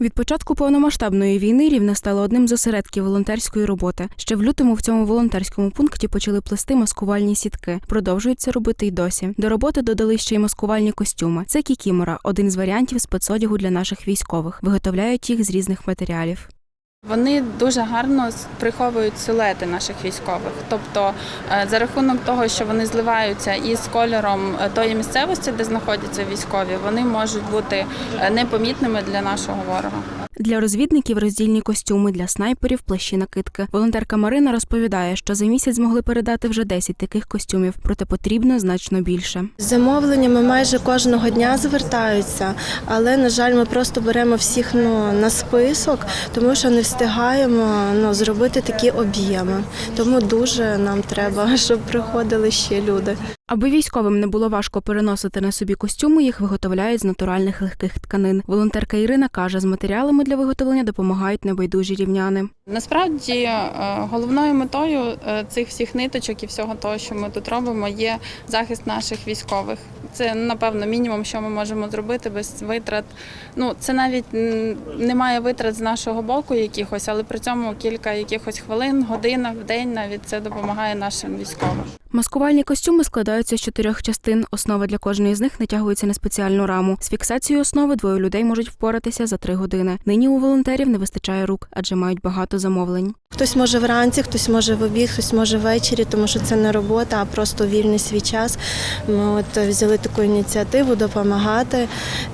Від початку повномасштабної війни рівне стало одним з осередків волонтерської роботи. Ще в лютому в цьому волонтерському пункті почали плести маскувальні сітки. Продовжують це робити й досі. До роботи додали ще й маскувальні костюми. Це кікімора, один з варіантів спецодягу для наших військових. Виготовляють їх з різних матеріалів. Вони дуже гарно приховують силуети наших військових. Тобто, е, за рахунок того, що вони зливаються із кольором е, тої місцевості, де знаходяться військові, вони можуть бути е, непомітними для нашого ворога. Для розвідників роздільні костюми, для снайперів плащі накидки. Волонтерка Марина розповідає, що за місяць змогли передати вже 10 таких костюмів, проте потрібно значно більше. З Замовленнями майже кожного дня звертаються, але на жаль, ми просто беремо всіх ну, на список, тому що не встигаємо ну, зробити такі об'єми. Тому дуже нам треба, щоб приходили ще люди. Аби військовим не було важко переносити на собі костюми, їх виготовляють з натуральних легких тканин. Волонтерка Ірина каже, з матеріалами для виготовлення допомагають небайдужі рівняни. Насправді е, головною метою е, цих всіх ниточок і всього того, що ми тут робимо, є захист наших військових. Це напевно мінімум, що ми можемо зробити без витрат. Ну це навіть немає витрат з нашого боку якихось, але при цьому кілька якихось хвилин, годинах в день навіть це допомагає нашим військовим. Маскувальні костюми складаються з чотирьох частин. Основа для кожної з них натягується на спеціальну раму. З фіксацією основи двоє людей можуть впоратися за три години. Нині у волонтерів не вистачає рук, адже мають багато замовлень. Хтось може вранці, хтось може в обід, хтось може ввечері, тому що це не робота, а просто вільний свій час. Ми от взяли таку ініціативу допомагати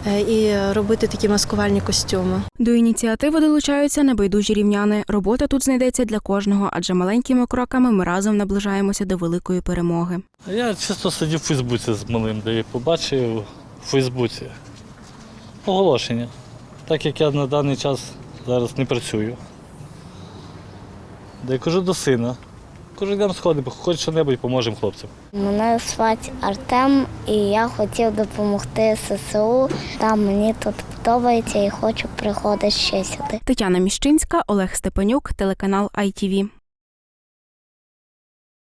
е, і робити такі маскувальні костюми. До ініціативи долучаються небайдужі рівняни. Робота тут знайдеться для кожного, адже маленькими кроками ми разом наближаємося до великої перемоги. Я чисто сидів у Фейсбуці з малим, де я побачив у Фейсбуці оголошення. Так як я на даний час зараз не працюю. Де я кажу до сина. Кажу, йдемо сходимо, хоч що-небудь поможемо хлопцям. Мене звати Артем, і я хотів допомогти ССУ. Там мені тут подобається і хочу приходити ще сюди. Тетяна Міщинська, Олег Степанюк, телеканал ITV.